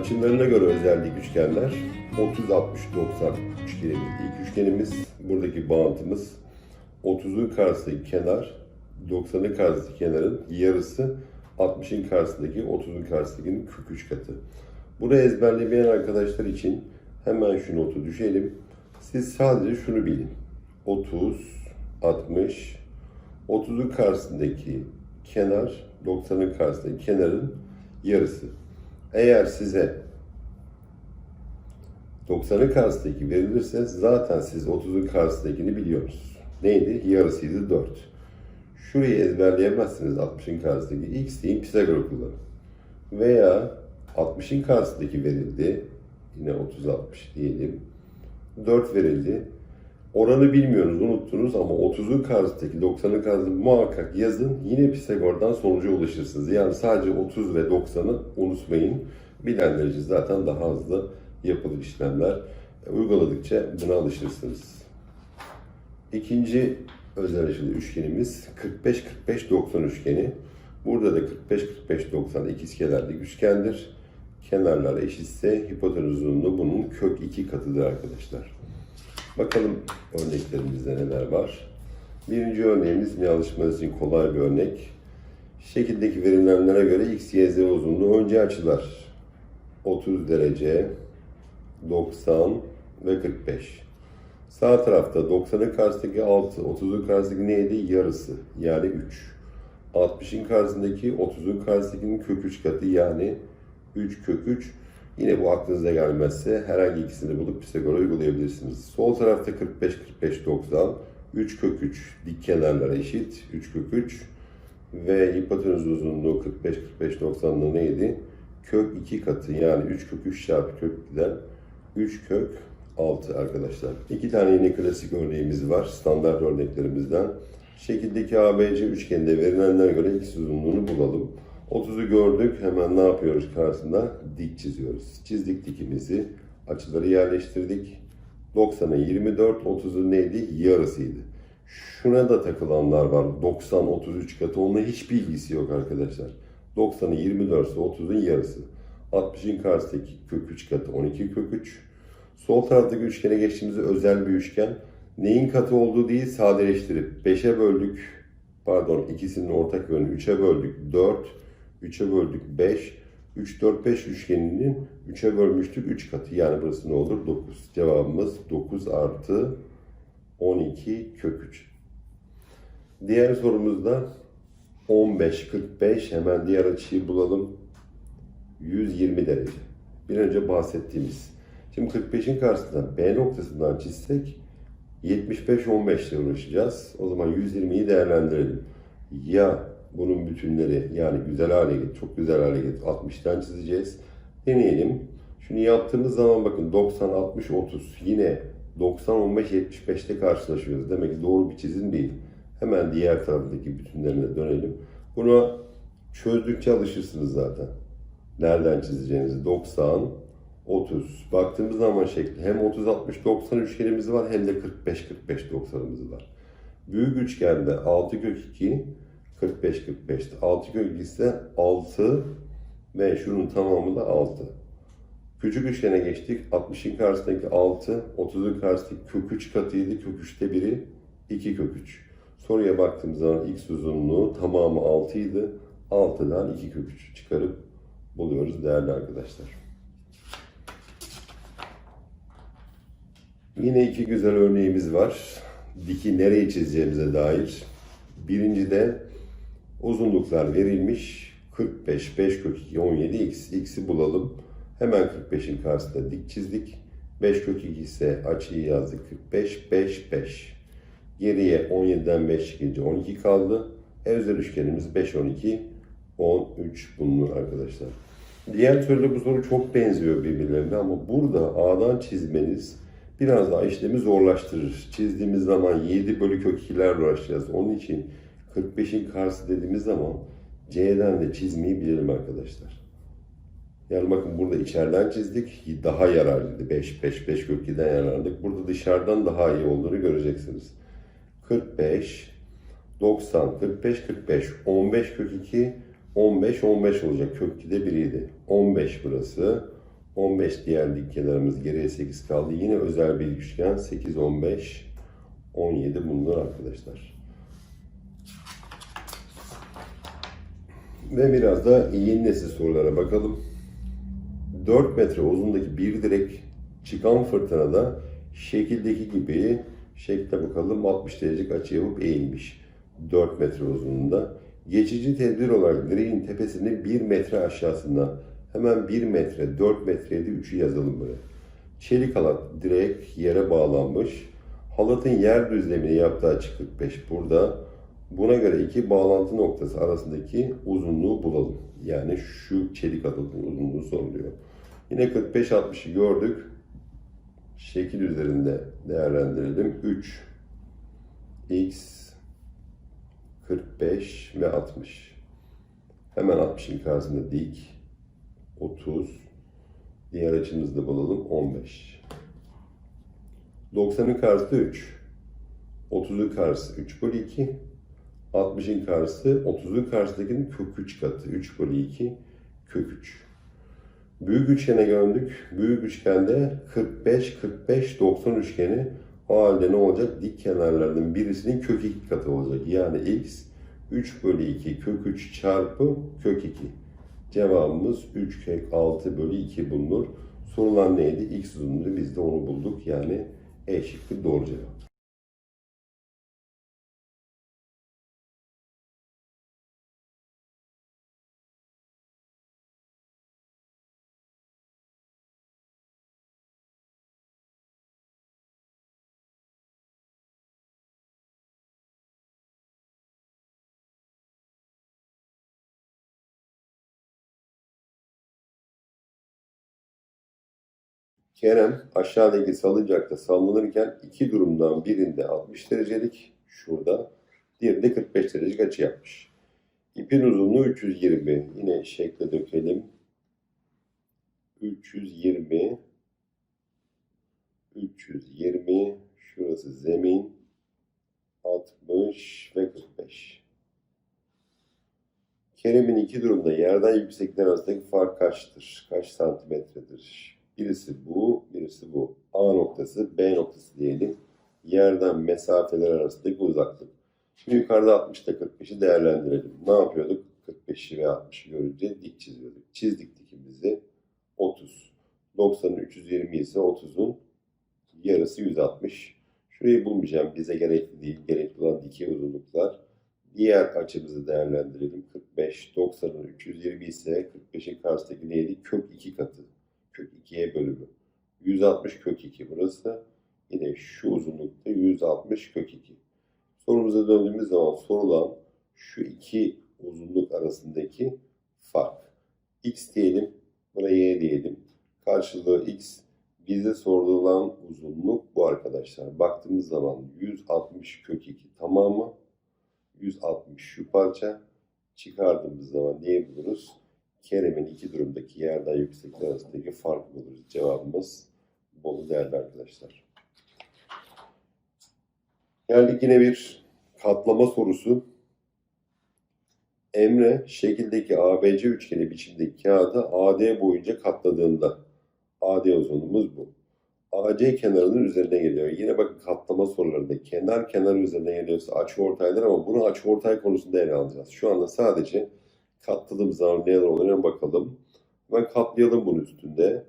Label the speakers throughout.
Speaker 1: Açılarına göre özellik üçgenler 30 60 90 üçgenimiz. İlk üçgenimiz buradaki bağıntımız 30'un karşısındaki kenar 90'ın karşısındaki kenarın yarısı 60'ın karşısındaki 30'un karşısındakinin kök 3 katı. Burayı ezberlemeyen arkadaşlar için hemen şu notu düşelim. Siz sadece şunu bilin. 30, 60, 30'un karşısındaki kenar 90'ın karşısındaki kenarın yarısı. Eğer size 90'ın karşısındaki verilirse zaten siz 30'un karşısındakini biliyorsunuz. Neydi? Yarısıydı 4. Şurayı ezberleyemezsiniz 60'ın karşısındaki. X deyin Pisagor kullanın. Veya 60'ın karşısındaki verildi. Yine 30-60 diyelim. 4 verildi. Oranı bilmiyorsunuz, unuttunuz ama 30'un karşısındaki 90'ın karşısında muhakkak yazın. Yine Pisagor'dan sonuca ulaşırsınız. Yani sadece 30 ve 90'ı unutmayın. Bilenler için zaten daha hızlı yapılır işlemler. Uyguladıkça buna alışırsınız. İkinci özel açılı üçgenimiz 45-45-90 üçgeni. Burada da 45-45-90 ikizkenarlık üçgendir. Kenarlar eşitse hipotenüs uzunluğu bunun kök 2 katıdır arkadaşlar. Bakalım örneklerimizde neler var. Birinci örneğimiz yine alışmanız için kolay bir örnek. Şekildeki verilenlere göre x, y, z uzunluğu önce açılar. 30 derece, 90 ve 45. Sağ tarafta 90'ın karşısındaki 6, 30'un karşısındaki neydi? Yarısı yani 3. 60'ın karşısındaki 30'un karşısındakinin kök 3 katı yani 3 kök 3. Yine bu aklınıza gelmezse herhangi ikisini bulup Pisagor'a uygulayabilirsiniz. Sol tarafta 45 45 90 3 kök 3 dik kenarlar eşit 3 kök 3 ve hipotenüs uzunluğu 45 45 90'da neydi? Kök 2 katı yani 3 kök 3 çarpı kök 2'den 3 kök 6 arkadaşlar. İki tane yine klasik örneğimiz var standart örneklerimizden. Şekildeki ABC üçgeninde verilenlere göre x uzunluğunu bulalım. 30'u gördük. Hemen ne yapıyoruz karşısında? Dik çiziyoruz. Çizdik dikimizi. Açıları yerleştirdik. 90'a 24, 30'un neydi? Yarısıydı. Şuna da takılanlar var. 90, 33 katı. Onunla hiçbir ilgisi yok arkadaşlar. 90'ı 24 ise 30'un yarısı. 60'ın karşısındaki kök 3 katı 12 kök 3. Sol taraftaki üçgene geçtiğimizde özel bir üçgen. Neyin katı olduğu değil sadeleştirip 5'e böldük. Pardon ikisinin ortak yönü 3'e böldük 4. 3'e böldük 5. 3, 4, 5 üçgeninin 3'e bölmüştük 3 katı. Yani burası ne olur? 9. Cevabımız 9 artı 12 kök 3. Diğer sorumuzda 15, 45. Hemen diğer açıyı bulalım. 120 derece. Bir önce bahsettiğimiz. Şimdi 45'in karşısından B noktasından çizsek 75-15 ile uğraşacağız. O zaman 120'yi değerlendirelim. Ya bunun bütünleri yani güzel hale get, çok güzel hale get 60'tan çizeceğiz. Deneyelim. Şunu yaptığımız zaman bakın 90, 60, 30 yine 90, 15, 75'te karşılaşıyoruz. Demek ki doğru bir çizim değil. Hemen diğer taraftaki bütünlerine dönelim. Bunu çözdükçe alışırsınız zaten. Nereden çizeceğinizi. 90, 30. Baktığımız zaman şekli hem 30, 60, 90 üçgenimiz var hem de 45, 45, 90'ımız var. Büyük üçgende 6 kök 2, 45, 45. 6 kök 2 ise 6 ve şunun tamamı da 6. Küçük üçgene geçtik. 60'ın karşısındaki 6, 30'un karşısındaki kök 3 katıydı. Kök 3'te biri 2 kök 3. Soruya baktığımız zaman x uzunluğu tamamı 6 idi. 6'dan 2 kök 3 çıkarıp buluyoruz değerli arkadaşlar. Yine iki güzel örneğimiz var. Diki nereye çizeceğimize dair. Birincide uzunluklar verilmiş. 45, 5 kök 2, 17 x. x'i bulalım. Hemen 45'in karşısında dik çizdik. 5 kök 2 ise açıyı yazdık. 45, 5, 5. Geriye 17'den 5 çıkınca 12 kaldı. En özel üçgenimiz 5, 12, 13 bulunur arkadaşlar. Diğer türlü bu soru çok benziyor birbirlerine ama burada A'dan çizmeniz biraz daha işlemi zorlaştırır. Çizdiğimiz zaman 7 bölü kök 2'lerle uğraşacağız. Onun için 45'in karşısı dediğimiz zaman C'den de çizmeyi bilelim arkadaşlar. Yani bakın burada içeriden çizdik. Daha yararlıydı. 5, 5, 5 kök 2'den yararlandık. Burada dışarıdan daha iyi olduğunu göreceksiniz. 45, 90, 45, 45, 15 kök 2, 15, 15 olacak. Kök 2'de biriydi. 15 burası, 15 diğer dik geriye 8 kaldı. Yine özel bir üçgen 8, 15, 17 bunlar arkadaşlar. Ve biraz da yeni nesil sorulara bakalım. 4 metre uzundaki bir direk çıkan fırtınada şekildeki gibi şekle bakalım 60 derecelik açı yapıp eğilmiş. 4 metre uzunluğunda. Geçici tedbir olarak direğin tepesini 1 metre aşağısında hemen 1 metre 4 metreydi 3'ü yazalım buraya. Çelik halat direkt yere bağlanmış. Halatın yer düzlemini yaptığı açı 45 burada. Buna göre iki bağlantı noktası arasındaki uzunluğu bulalım. Yani şu çelik halatın uzunluğu soruluyor. Yine 45-60'ı gördük. Şekil üzerinde değerlendirelim. 3 x 45 ve 60. Hemen 60'ın karşısında dik 30 diğer açımızı da bulalım 15. 90'ın karşısı 3. 30'un karşısı 3 bölü 2. 60'ın karşısı 30'un karşısındakinin kök 3 katı. 3 bölü 2 kök 3. Büyük üçgene gördük. Büyük üçgende 45, 45, 90 üçgeni o halde ne olacak? Dik kenarlarının birisinin kök 2 katı olacak. Yani x 3 bölü 2 kök 3 çarpı kök 2. Cevabımız 3 kök 6 bölü 2 bulunur. Sorulan neydi? X uzunluğu biz de onu bulduk. Yani E şıkkı doğru cevap. Kerem aşağıdaki salıncakta sallanırken iki durumdan birinde 60 derecelik şurada, diğerinde 45 derecelik açı yapmış. İpin uzunluğu 320. Yine şekle dökelim. 320 320 şurası zemin 60 ve 45. Kerem'in iki durumda yerden yükseklikler arasındaki fark kaçtır? Kaç santimetredir? Birisi bu, birisi bu. A noktası, B noktası diyelim. Yerden mesafeler arasındaki uzaklık. Şimdi yukarıda 60 ile 45'i değerlendirelim. Ne yapıyorduk? 45'i ve 60'ı görünce dik çiziyorduk. Çizdik dikimizi. 30. 90'ın 320 ise 30'un yarısı 160. Şurayı bulmayacağım. Bize gerekli değil. Gerekli olan dikey uzunluklar. Diğer açımızı değerlendirelim. 45. 90'ın 320 ise 45'in karşısındaki neydi? Kök 2 katı. Kök 2'ye bölümü. 160 kök 2 burası. Yine şu uzunlukta 160 kök 2. Sorumuza döndüğümüz zaman sorulan şu iki uzunluk arasındaki fark. X diyelim, buna Y diyelim. Karşılığı X. Bize sorulan uzunluk bu arkadaşlar. Baktığımız zaman 160 kök 2 tamamı. 160 şu parça. Çıkardığımız zaman neyi buluruz? Kerem'in iki durumdaki yerden yükseklik arasındaki fark buluruz. Cevabımız Bolu değerli arkadaşlar. Geldik yine bir katlama sorusu. Emre şekildeki ABC üçgeni biçimdeki kağıdı AD boyunca katladığında AD uzunluğumuz bu. AC kenarının üzerine geliyor. Yine bakın katlama sorularında kenar kenar üzerine geliyorsa açı ortaydır ama bunu açı ortay konusunda ele alacağız. Şu anda sadece katladığımız zaman neler oluyor bakalım. Ben katlayalım bunun üstünde.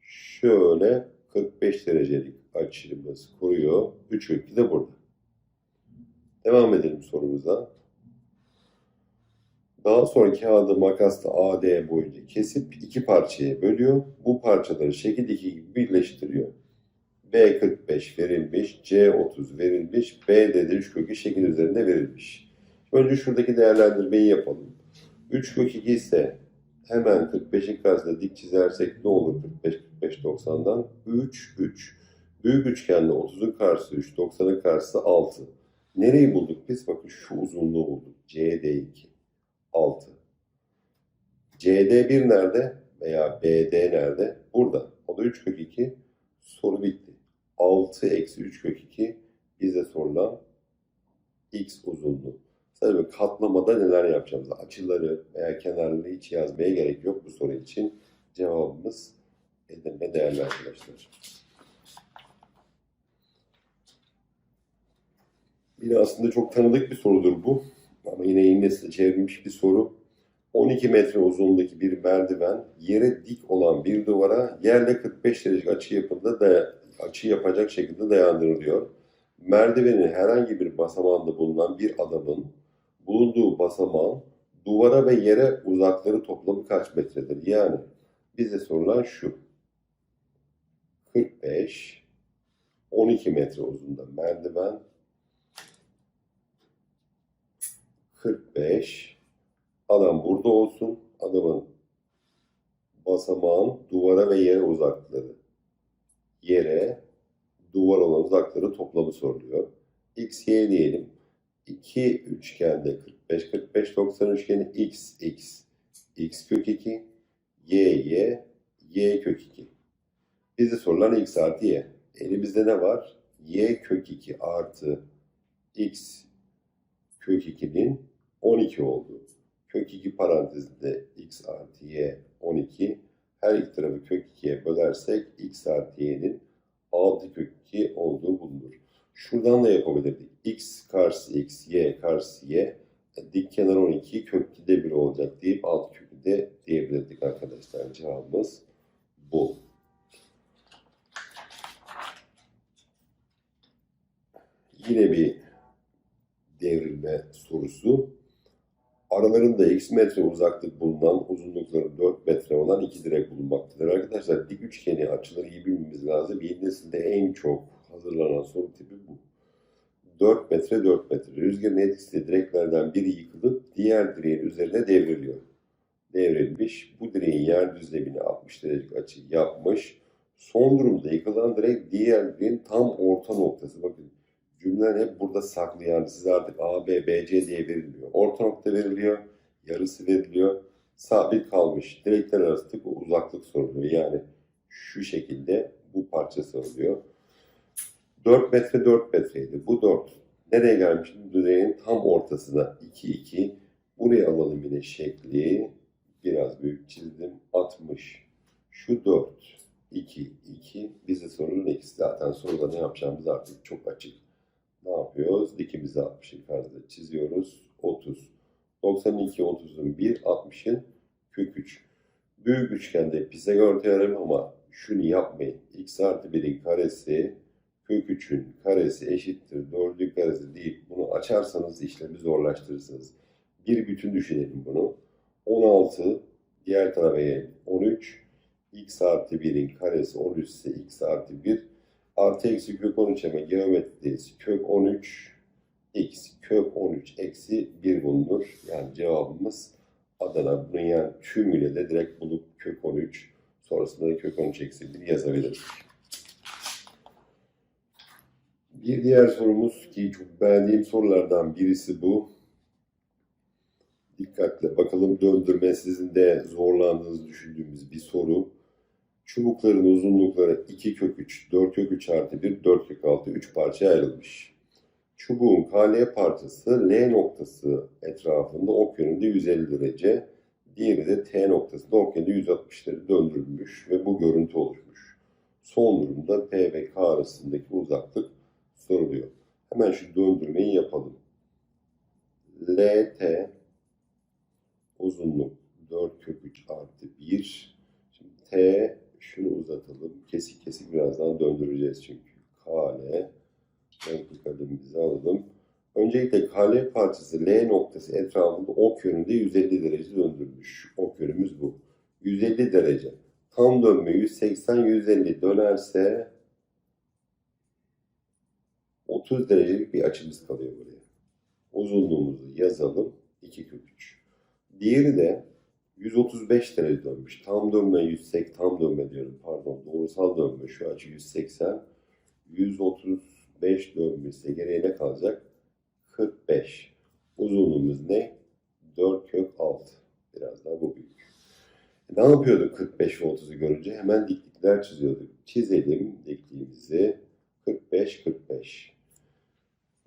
Speaker 1: Şöyle 45 derecelik açımız kuruyor. 3 ülke de burada. Devam edelim sorumuza. Daha sonra kağıdı makasla AD boyunca kesip iki parçaya bölüyor. Bu parçaları şekildeki gibi birleştiriyor. B45 verilmiş, C30 verilmiş, B'de de 3 kökü şekil üzerinde verilmiş. Önce şuradaki değerlendirmeyi yapalım. 3 kök 2 ise hemen 45'in karşısında dik çizersek ne olur 45 45 90'dan? 3 3. Büyük üçgende 30'un karşısı 3, 90'ın karşısı 6. Nereyi bulduk biz? Bakın şu uzunluğu bulduk. CD2. 6. CD1 nerede? Veya BD nerede? Burada. O da 3 kök 2. Soru bitti. 6 eksi 3 kök 2 bize sorulan x uzunluğu. Sadece katlamada neler yapacağımızı, açıları veya kenarları hiç yazmaya gerek yok bu soru için. Cevabımız edinme değerli arkadaşlar. Yine aslında çok tanıdık bir sorudur bu. Ama yine İngilizce çevrilmiş bir soru. 12 metre uzunluğundaki bir merdiven yere dik olan bir duvara yerle 45 derece açı yapında da açı yapacak şekilde dayandırılıyor. Merdivenin herhangi bir basamağında bulunan bir adamın bulunduğu basamağın duvara ve yere uzakları toplamı kaç metredir? Yani bize sorulan şu. 45 12 metre uzunluğunda merdiven 45 adam burada olsun. Adamın basamağın duvara ve yere uzaklığı. Yere duvar olan uzakları toplamı soruluyor. X, Y diyelim. İki üçgende 45, 45, 90 üçgeni X, X, X kök 2, Y, Y, Y kök 2. Bize sorulan X artı Y. Elimizde ne var? Y kök 2 artı X kök 2'nin 12 olduğu. Kök 2 parantezinde x artı y 12. Her iki tarafı kök 2'ye bölersek x artı y'nin 6 kök 2 olduğu bulunur. Şuradan da yapabilirdik. x karşı x, y karşı y. E, Dik kenar 12 kök 2'de 1 olacak deyip 6 kökü de diyebilirdik arkadaşlar. Cevabımız bu. Yine bir devrilme sorusu. Aralarında x metre uzaklık bulunan uzunlukları 4 metre olan iki direk bulunmaktadır. Arkadaşlar dik üçgeni açıları iyi bilmemiz lazım. Yeni nesilde en çok hazırlanan soru tipi bu. 4 metre 4 metre. Rüzgarın etkisiyle direklerden biri yıkılıp diğer direğin üzerine devriliyor. Devrilmiş. Bu direğin yer düzlemine 60 derecelik açı yapmış. Son durumda yıkılan direk diğer direğin tam orta noktası. Bakın cümleler hep burada saklı yani size artık A, B, B, C diye verilmiyor. Orta nokta veriliyor, yarısı veriliyor, sabit kalmış. Direkler arasındaki uzaklık soruluyor. Yani şu şekilde bu parça soruluyor. 4 metre 4 metreydi. Bu 4. Nereye gelmiş? Direğin tam ortasına 2, 2. Buraya alalım yine şekli. Biraz büyük çizdim. 60. Şu 4. 2, 2. Bize sorunun ikisi zaten soruda ne yapacağımız artık çok açık ne yapıyoruz? Dikimizi 60'ın karşısında çiziyoruz. 30. 92, 30'un 1, 60'ın kök 3. Büyük üçgende Pisagor teoremi ama şunu yapmayın. x artı 1'in karesi kök 3'ün karesi eşittir 4'ün karesi deyip bunu açarsanız işlemi zorlaştırırsınız. Bir bütün düşünelim bunu. 16 diğer tarafa gelin. 13 x artı 1'in karesi 13 ise x artı 1 Artı eksi kök 13 hemen geometrideyiz. Kök 13 x kök 13 eksi 1 bulunur. Yani cevabımız Adana. Bunun yani tümüyle de direkt bulup kök 13 sonrasında da kök 13 eksi 1 yazabiliriz. Bir diğer sorumuz ki çok beğendiğim sorulardan birisi bu. Dikkatle bakalım döndürme sizin de zorlandığınızı düşündüğümüz bir soru. Çubukların uzunlukları 2 kök 3, 4 kök 3 artı 1, 4 kök 6, 3 parçaya ayrılmış. Çubuğun KL parçası L noktası etrafında ok yönünde 150 derece, diğeri de T noktasında ok yönünde 160 derece döndürülmüş ve bu görüntü oluşmuş. Son durumda P ve K arasındaki uzaklık soruluyor. Hemen şu döndürmeyi yapalım. LT uzunluk 4 kök 3 artı 1. Şimdi T şunu uzatalım. Kesik kesik birazdan döndüreceğiz çünkü. Kale. Renkli kalemimizi alalım. Öncelikle kale parçası L noktası etrafında ok yönünde 150 derece döndürülmüş. Ok yönümüz bu. 150 derece. Tam dönme 180-150 dönerse 30 derecelik bir açımız kalıyor buraya. Uzunluğumuzu yazalım. 2 kök 3. Diğeri de 135 derece dönmüş. Tam dönme 180, tam dönme diyorum pardon. Doğrusal dönme şu açı 180. 135 dönmüşse geriye ne kalacak? 45. Uzunluğumuz ne? 4 kök 6. Biraz daha bu büyük. E, Ne yapıyorduk 45 ve 30'u görünce? Hemen diklikler çiziyorduk. Çizelim dikliğimizi. 45, 45.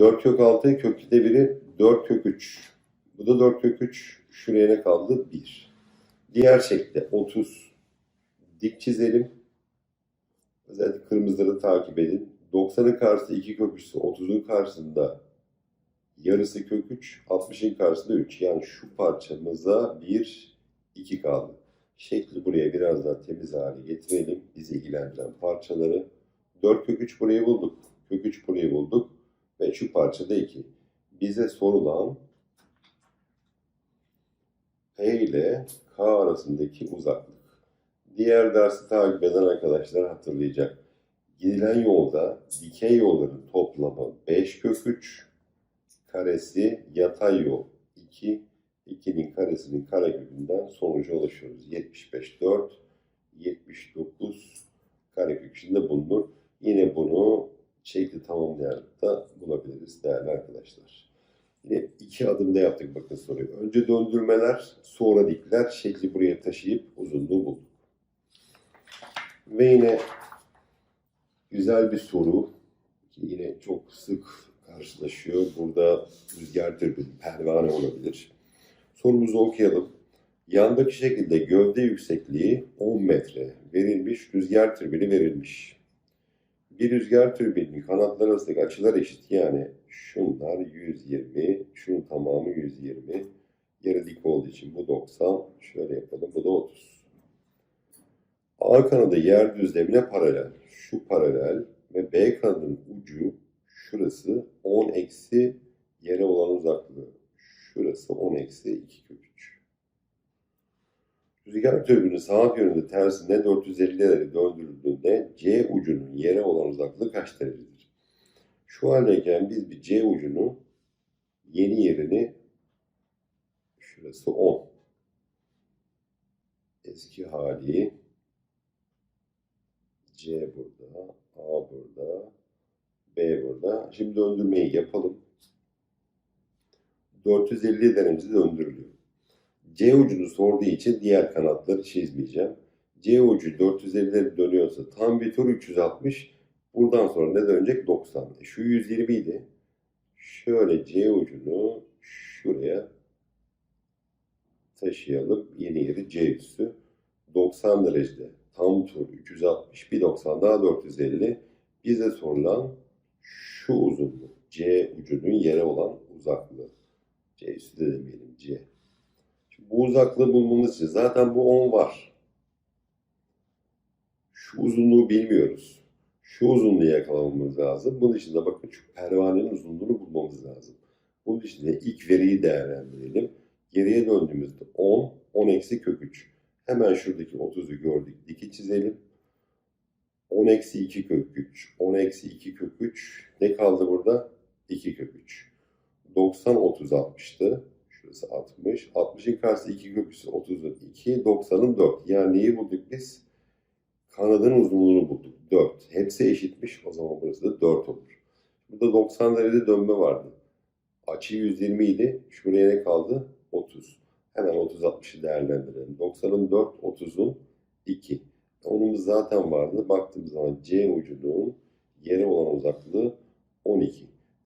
Speaker 1: 4 kök 6, kök 2'de biri 4 kök 3. Bu da 4 kök 3. Şuraya ne kaldı? 1. Diğer şekilde 30 dik çizelim. Özellikle kırmızıları takip edin. 90'ın karşısında 2 kök 3 ise 30'un karşısında yarısı kök 3, 60'ın karşısında 3. Yani şu parçamıza 1, 2 kaldı. Şekli buraya biraz daha temiz hale getirelim. Bizi ilgilendiren parçaları. 4 kök 3 burayı bulduk. Kök 3 burayı bulduk. Ve şu parçada 2. Bize sorulan P ile K arasındaki uzaklık. Diğer dersi takip eden arkadaşlar hatırlayacak. Gidilen yolda dikey yolların toplamı 5 kök 3 karesi yatay yol 2 2'nin karesinin karekökünden sonuca ulaşıyoruz. 75 4 79 karekök içinde bulunur. Yine bunu şekli tamamlayarak da bulabiliriz değerli arkadaşlar. Yine iki adımda yaptık bakın soruyu. Önce döndürmeler, sonra dikler. Şekli buraya taşıyıp uzunluğu bulduk. Ve yine güzel bir soru. Yine çok sık karşılaşıyor. Burada rüzgar türbini, pervane olabilir. Sorumuzu okuyalım. Yandaki şekilde gövde yüksekliği 10 metre verilmiş, rüzgar türbini verilmiş. Bir rüzgar türbininin kanatları arasındaki açılar eşit. Yani şunlar 120, şunun tamamı 120. Yarı dik olduğu için bu 90. Şöyle yapalım, bu da 30. A kanadı yer düzlemine paralel. Şu paralel ve B kanadının ucu şurası 10 eksi yere olan uzaklığı. Şurası 10 eksi 2 kök 3. Rüzgar türbünü saat yönünde tersine 450 derece döndürüldüğünde C ucunun yere olan uzaklığı kaç derecedir? Şu haldeyken biz bir C ucunu yeni yerini şurası 10. Eski hali C burada, A burada, B burada. Şimdi döndürmeyi yapalım. 450 derece döndürülüyor. C ucunu sorduğu için diğer kanatları çizmeyeceğim. C ucu 450 derece dönüyorsa tam bir tur 360. Buradan sonra ne dönecek? 90. E şu 120 idi. Şöyle C ucunu şuraya taşıyalım. Yeni yeri C üstü. 90 derecede tam tur 360. Bir 90 daha 450. Bize sorulan şu uzunluk. C ucunun yere olan uzaklığı. C üstü de demeyelim C. Bu uzaklığı bulmamız için zaten bu 10 var. Şu uzunluğu bilmiyoruz. Şu uzunluğu yakalamamız lazım. Bunun için de bakın şu pervanenin uzunluğunu bulmamız lazım. Bunun için de ilk veriyi değerlendirelim. Geriye döndüğümüzde 10, 10 eksi kök 3. Hemen şuradaki 30'u gördük. Diki çizelim. 10 eksi 2 kök 3. 10 eksi 2 kök 3. Ne kaldı burada? 2 kök 3. 90 30 60'tı. Şurası 60. 60'ın karşısı 2 kök 3 30'un 2. 90'ın 4. Yani neyi bulduk biz? Kanadın uzunluğunu bulduk. 4. Hepsi eşitmiş. O zaman burası da 4 olur. Burada 90 derece dönme vardı. Açı 120 idi. Şuraya ne kaldı? 30. Hemen 30 60'ı değerlendirelim. 90'ın 4, 30'un 2. Onumuz zaten vardı. Baktığımız zaman C ucunun yere olan uzaklığı 12.